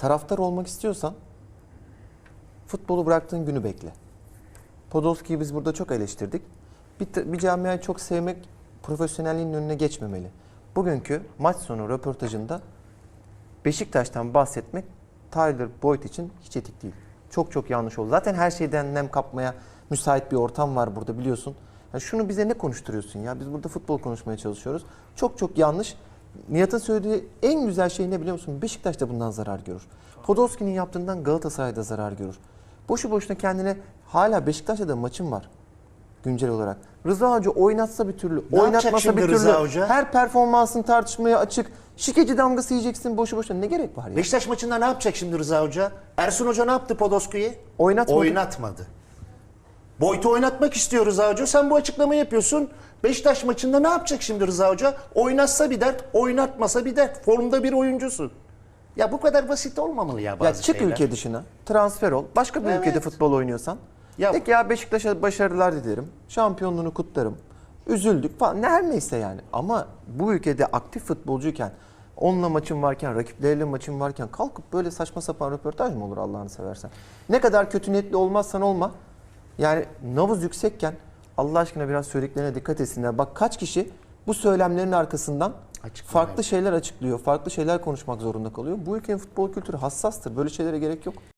taraftar olmak istiyorsan futbolu bıraktığın günü bekle. Podolski'yi biz burada çok eleştirdik. Bir, bir camiayı çok sevmek profesyonelliğin önüne geçmemeli. Bugünkü maç sonu röportajında Beşiktaş'tan bahsetmek Tyler Boyd için hiç etik değil. Çok çok yanlış oldu. Zaten her şeyden nem kapmaya müsait bir ortam var burada biliyorsun. Ya şunu bize ne konuşturuyorsun ya? Biz burada futbol konuşmaya çalışıyoruz. Çok çok yanlış. Nihat'ın söylediği en güzel şey ne biliyor musun? Beşiktaş da bundan zarar görür. Podolski'nin yaptığından Galatasaray da zarar görür. Boşu boşuna kendine hala Beşiktaş'ta da maçın var güncel olarak. Rıza Hoca oynatsa bir türlü, Ne oynatmasa bir türlü. Hoca? Her performansın tartışmaya açık. Şikeci damgası yiyeceksin boşu boşuna. Ne gerek var ya? Beşiktaş maçında ne yapacak şimdi Rıza Hoca? Ersun Hoca ne yaptı Podolski'yi? Oynatmadı. Oynatmadı. Boyut'u oynatmak istiyor Rıza Hoca. Sen bu açıklamayı yapıyorsun. Beşiktaş maçında ne yapacak şimdi Rıza Hoca? Oynatsa bir dert, oynatmasa bir dert. Formda bir oyuncusun. Ya bu kadar basit olmamalı ya bazı Ya çık şeyler. ülke dışına, transfer ol. Başka bir Evet. ülkede futbol oynuyorsan. Ya- de ki ya Beşiktaş'a başarılar dilerim. Şampiyonluğunu kutlarım. Üzüldük falan. Ne her neyse yani. Ama bu ülkede aktif futbolcuyken, onunla maçın varken, rakipleriyle maçın varken kalkıp böyle saçma sapan röportaj mı olur Allah'ını seversen? Ne kadar kötü niyetli olmazsan olma. Yani nabız yüksekken Allah aşkına biraz söylediklerine dikkat etsinler. Bak kaç kişi bu söylemlerin arkasından Açıklıyor, farklı şeyler açıklıyor, farklı şeyler konuşmak zorunda kalıyor. Bu ülkenin futbol kültürü hassastır. Böyle şeylere gerek yok.